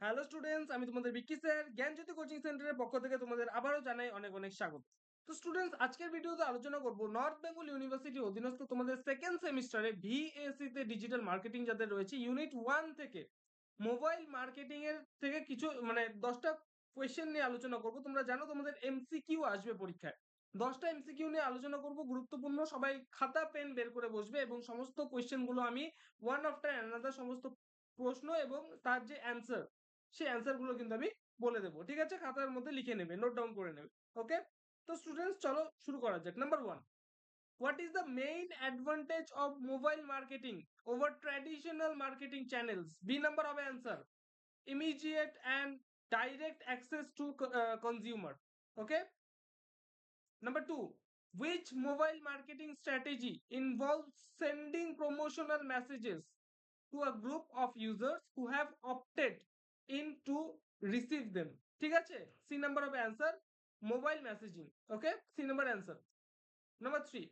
Hello students আমি তোমাদের Vicky sir, Gyanjyoti coaching সেন্টারের পক্ষ থেকে তোমাদের আবারও জানাই অনেক অনেক স্বাগত। তো স্টুডেন্টস আজকের ভিডিওতে আলোচনা করব নর্থ বেঙ্গল ইউনিভার্সিটি অধীনস্থ তোমাদের সেকেন্ড সেমিস্টারে ভিএসসি তে ডিজিটাল মার্কেটিং যাদের রয়েছে ইউনিট ওয়ান থেকে মোবাইল মার্কেটিং এর থেকে কিছু মানে দশটা কোয়েশ্চেন নিয়ে আলোচনা করব। তোমরা জানো তোমাদের এমসিকিউ আসবে পরীক্ষায়। দশটা এমসিকিউ নিয়ে আলোচনা করব, গুরুত্বপূর্ণ সবাই খাতা, পেন বের করে বসবে এবং সমস্ত কোয়েশ্চেনগুলো আমি ওয়ান আফটার অ্যানাদার সমস্ত প্রশ্ন এবং তার যে অ্যান্সার সেই অ্যান্সারগুলো কিন্তু আমি বলে দেবো ঠিক আছে খাতার মধ্যে লিখে নেবে নোট ডাউন করে নেবে ওকে তো স্টুডেন্টস চলো শুরু করা যাক number one what is the main advantage of mobile marketing over traditional marketing channels B number হবে answer immediate and direct access to uh, consumer okay number two which mobile marketing strategy involves sending promotional messages to a group of users who have in to receive them. ঠিক আছে? C number হবে answer mobile messaging okay C number answer number three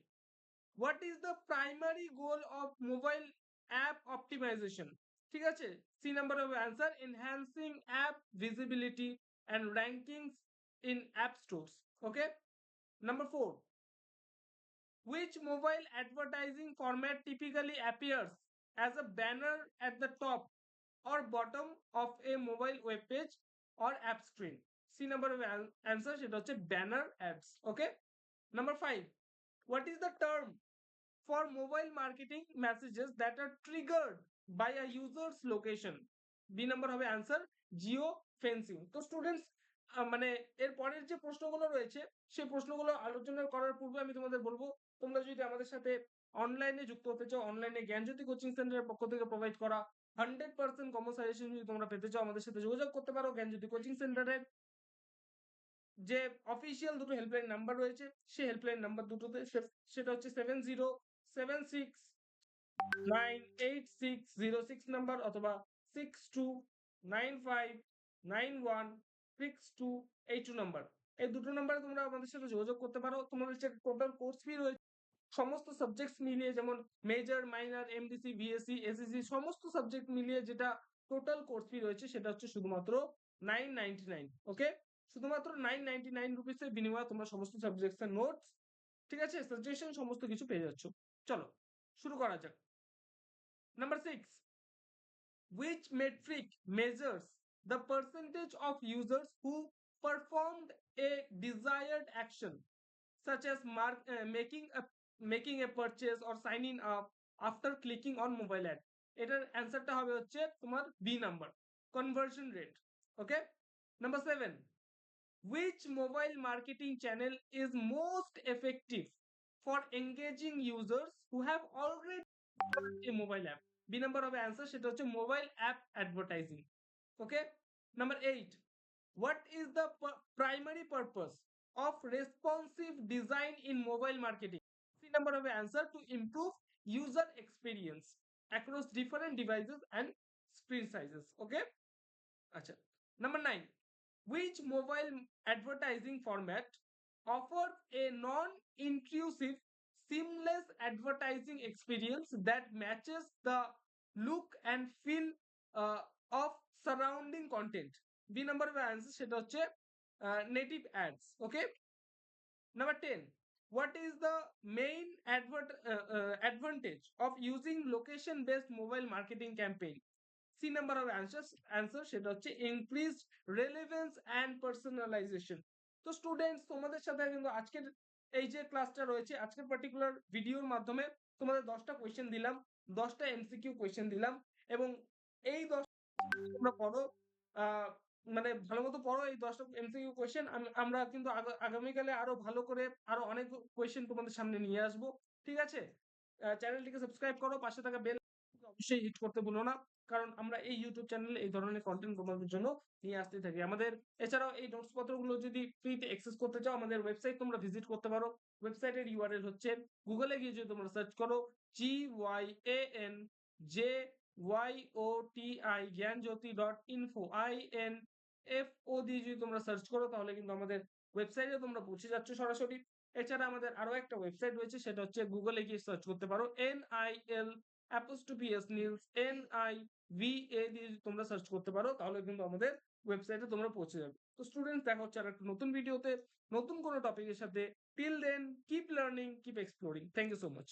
what is the primary goal of mobile app optimization ঠিক আছে? C number হবে answer enhancing app visibility and rankings in app stores okay number four which mobile advertising format typically appears as a banner at the top? Or bottom of a mobile web page or app screen c number of an- answer সেটা হচ্ছে banner ads okay number 5 what is the term for mobile marketing messages that are triggered by a user's location b number হবে answer geo fencing তো students মানে এর পরের যে প্রশ্নগুলো রয়েছে সেই প্রশ্নগুলো আলোচনা করার পূর্বে আমি তোমাদের বলব তোমরা যদি আমাদের সাথে অনলাইনে যুক্ত হতে চাও অনলাইনে জ্ঞানজ্যোতি কোচিং সেন্টারের পক্ষ থেকে প্রোভাইড করা হান্ড্রেড পার্সেন্ট কমন সাজেশন যদি তোমরা পেতে চাও, আমাদের সাথে যোগাযোগ করতে পারো জ্ঞানজ্যোতি কোচিং সেন্টারের যে অফিসিয়াল দুটো হেল্পলাইন নাম্বার রয়েছে, সেই হেল্পলাইন নাম্বার দুটোতে সেটা হচ্ছে seven zero seven six nine eight six zero six number অথবা six two nine five nine one six two eight two number এই দুটো নাম্বারে তোমরা আমাদের সাথে যোগাযোগ করতে পারো। তোমাদের টোটাল কোর্স ফি রয়েছে সমস্ত সাবজেক্টস মিলিয়ে যেমন major minor MDC BSC SSC সমস্ত সাবজেক্ট মিলিয়ে যেটা টোটাল কোর্স ফি রয়েছে সেটা হচ্ছে শুধুমাত্র নাইন নাইনটি নাইন ওকে শুধুমাত্র নাইন নাইনটি নাইন রুপিসের বিনিময়ে তোমরা সমস্ত সাবজেক্টস এর নোটস ঠিক আছে? সাজেশন সমস্ত কিছু পেয়ে যাচ্ছ। চলো শুরু করা যাক। Number six which metric measures the percentage of users who performed a desired action such as mark, uh, making a making a purchase or signing up after clicking on mobile ad এটার অ্যান্সারটা হবে হচ্ছে তোমার B number conversion rate okay number seven which mobile marketing channel is most effective for engaging users who have already a mobile app B number হবে answer সেটা হচ্ছে mobile app advertising okay number eight what is the primary purpose of responsive design in mobile marketing C number হবে answer to improve user experience across different devices and screen sizes okay আচ্ছা number nine which mobile advertising format offers a non-intrusive seamless advertising experience that matches the look and feel uh, of surrounding content b number of answer সেটা হচ্ছে native ads okay number 10 what is the main advert uh, uh, advantage of using location based mobile marketing campaign c number of answers answer সেটা হচ্ছে increased relevance and personalization তো students তোমাদের সাথে কিন্তু আজকের এই যে ক্লাসটা রয়েছে আজকের পার্টিকুলার ভিডিওর মাধ্যমে তোমাদের দশটা কোয়েশ্চেন দিলাম দশটা এমসিকিউ কোয়েশ্চেন দিলাম এবং এই দশ তোমরা আহ, মানে ভালো মতো পড়ো এই দশটা এমসিকিউ কোয়েশ্চেন আমরা কিন্তু আগামীকালে আরও ভালো করে আরও অনেক কোয়েশ্চেন তোমাদের সামনে নিয়ে আসব। ঠিক আছে? চ্যানেলটিকে সাবস্ক্রাইব করো, পাশে থাকা বেল অবশ্যই হিট করতে ভুলো না। কারণ আমরা এই ইউটিউব চ্যানেলে এই ধরনের কন্টেন্ট তোমাদের জন্য নিয়ে আসতে থাকি। আমাদের, এছাড়াও এই নোটস পত্রগুলো যদি ফ্রিতে অ্যাক্সেস করতে চাও, আমাদের ওয়েবসাইট তোমরা ভিজিট করতে পারো। ওয়েবসাইটের ইউআরএল হচ্ছে গুগলে গিয়ে যদি তোমরা সার্চ করো G Y A N J Y O T I Gyanjyoti dot info I N F O দিয়ে যদি তোমরা সার্চ করো, তাহলে কিন্তু আমাদের ওয়েবসাইটে তোমরা পৌঁছে যাচ্ছ সরাসরি। এছাড়া আমাদের আরও একটা ওয়েবসাইট রয়েছে, সেটা হচ্ছে গুগলে গিয়ে সার্চ করতে পারো। N I L apostrophe s news N I V A দিয়ে যদি তোমরা সার্চ করতে পারো, তাহলে কিন্তু আমাদের ওয়েবসাইটে তোমরা পৌঁছে যাবে। তো স্টুডেন্টস দেখা হচ্ছে আর একটা নতুন ভিডিওতে নতুন কোনো টপিকের সাথে। Till then keep learning keep exploring thank you so much